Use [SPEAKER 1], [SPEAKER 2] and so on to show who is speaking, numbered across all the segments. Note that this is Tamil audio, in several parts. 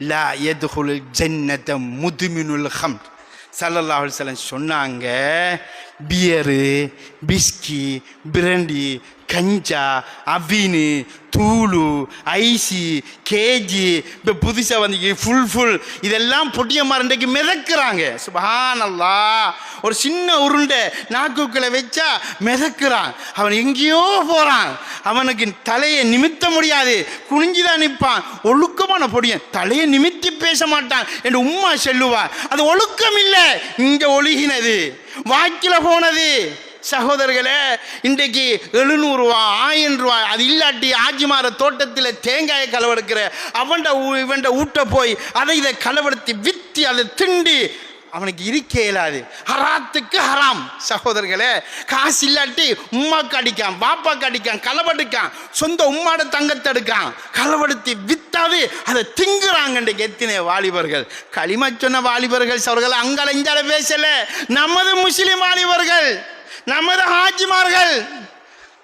[SPEAKER 1] லா எதுகுல் ஜன்னத முதுமினுல் ஹம் சல்லல்லாஹு அலைஹி சொன்னாங்க பியரு பிஸ்கி பிரண்டி கஞ்சா அவினு தூளு ஐசி கேஜி இப்போ புதுசாக வந்து ஃபுல் ஃபுல் இதெல்லாம் பொட்டிய இன்றைக்கு மிதக்குறாங்க. சுபஹான் ஒரு சின்ன உருண்டை நாக்குக்களை வச்சா மிதக்குறான். அவன் எங்கேயோ போகிறான் அவனுக்கு தலையை நிமித்த முடியாது. குனிஞ்சுதான் நிற்பான். ஒழுக்கமான பொடியன். தலையை நிமித்தி பேச மாட்டான் என்று உம்மா சொல்லுவா. அது ஒழுக்கம் இல்லை இங்கே ஒழுகினது. வாக்கில் போனது. சகோதரர்களே இன்றைக்கு எழுநூறுவா ஆயிரம் ரூபா அது இல்லாட்டி ஆஜிமார தோட்டத்தில் தேங்காயை களவெடுக்கிற அவன்ட ஊ- இவன்ட ஊட்ட போய் அதை இதை களவெடுத்து வித்தி அதை திண்டி அவனுக்கு இருக்க இயலாது ஹராத்துக்கு ஹராம். சகோதரர்களே காசு இல்லாட்டி உம்மாக்கு அடிக்கான் பாப்பாக்கு அடிக்கான் களவெடுக்கான் சொந்த உம்மாட தங்கத்தை எடுக்கான் களவெடுத்து வித்தாது அதை திங்குறாங்க இன்றைக்கு எத்தனை வாலிபர்கள். களிம சொன்ன வாலிபர்கள் அவர்கள் அங்கால பேசல. நமது முஸ்லிம் வாலிபர்கள். நமது ஹாஜிமார்கள்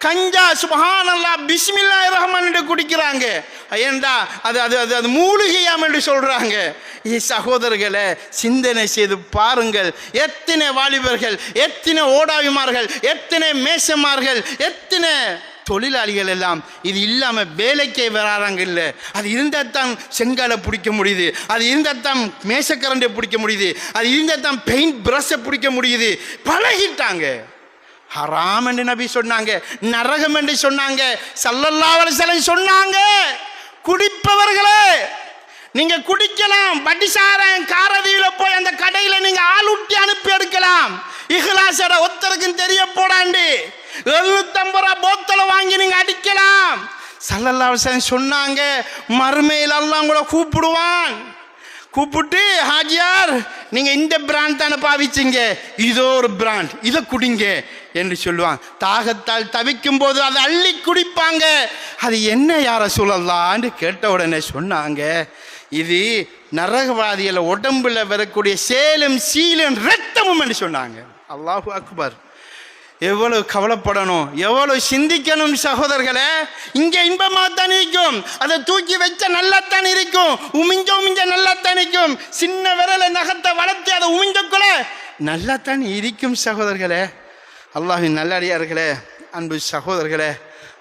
[SPEAKER 1] கஞ்சா சுபஹானல்லா பிஸ்மில்லா ரஹ்மான் என்று குடிக்கிறாங்க. ஏண்டா அது அது அது அது மூலிகையாம் என்று சொல்கிறாங்க இ சகோதரர்களை சிந்தனை செய்து பாருங்கள். எத்தனை வாலிபர்கள் எத்தனை ஓடாவிமார்கள் எத்தனை மேசமார்கள் எத்தனை தொழிலாளிகள் எல்லாம் இது இல்லாமல் வேலைக்கே வராறாங்க இல்லை. அது இருந்தால் தான் செங்கலை பிடிக்க முடியுது. அது இருந்தால் தான் மேசக்கரண்டை பிடிக்க முடியுது. அது இருந்தால் தான் பெயிண்ட் ப்ரஷ்ஷை பிடிக்க முடியுது. பழகிட்டாங்க. ஹராம் என்று நபி சொன்னாங்க நரகம் என்று சொன்னாங்க சல்லல்லாஹு சிலை சொன்னாங்க. குடிப்பவர்களே நீங்க குடிக்கலாம் பட்டிசாரம் காரதியில போய் அந்த கடையில நீங்க ஆளுட்டி அனுப்பி எடுக்கலாம். இஹ்லாசோட ஒத்தருக்கும் தெரிய போடாண்டு எழுநூத்தம்பது ரூபா போத்தலை வாங்கி நீங்க அடிக்கலாம். சல்லல்லாஹு அலைஹி சொன்னாங்க மறுமையில் எல்லாம் கூட கூப்பிடுவான். கூப்பிட்டு ஹாஜியார் நீங்க இந்த பிராண்ட் தானே பாவிச்சிங்க? இதோ ஒரு பிராண்ட் இதை குடிங்க என்று சொல்லுவாங்க தாகத்தால் தவிக்கும் போது அதை அள்ளி குடிப்பாங்க. அது என்ன யார சொல்லலான்னு கேட்ட உடனே சொன்னாங்க இது நரகவாதியில் உடம்புல வரக்கூடிய சேலும் சீலும் ரத்தமும் என்று சொன்னாங்க. அல்லாஹு அக்பர். எவ்வளவு கவலைப்படணும் எவ்வளவு சிந்திக்கணும் சகோதரர்களே. இங்கே இன்ப இருக்கும். அதை தூக்கி வச்ச நல்லாத்தான் இருக்கும். உமிஞ்ச உமிஞ்ச நல்லாத்தான் இருக்கும். சின்ன விரல நகத்தை வளர்த்து அதை உமிஞ்சக்குள்ள நல்லாத்தான் இருக்கும் சகோதரர்களே. அல்லாஹின் நல்லடியார்களே அன்பு சகோதரர்களே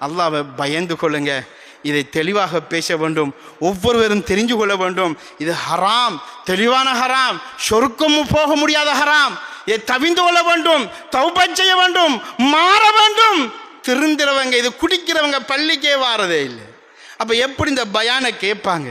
[SPEAKER 1] அல்லாவை பயந்து கொள்ளுங்க. இதை தெளிவாக பேச வேண்டும். ஒவ்வொருவரும் தெரிஞ்சு கொள்ள வேண்டும். இது ஹராம் தெளிவான ஹராம். சொருக்கமும் போக முடியாத ஹராம். இதை தவிந்து கொள்ள வேண்டும். தௌபா செய்ய வேண்டும். மாற வேண்டும். திருந்துறவங்க இது குடிக்கிறவங்க பள்ளிக்கே வாரதே இல்லை. அப்போ எப்படி இந்த பயானை கேட்பாங்க?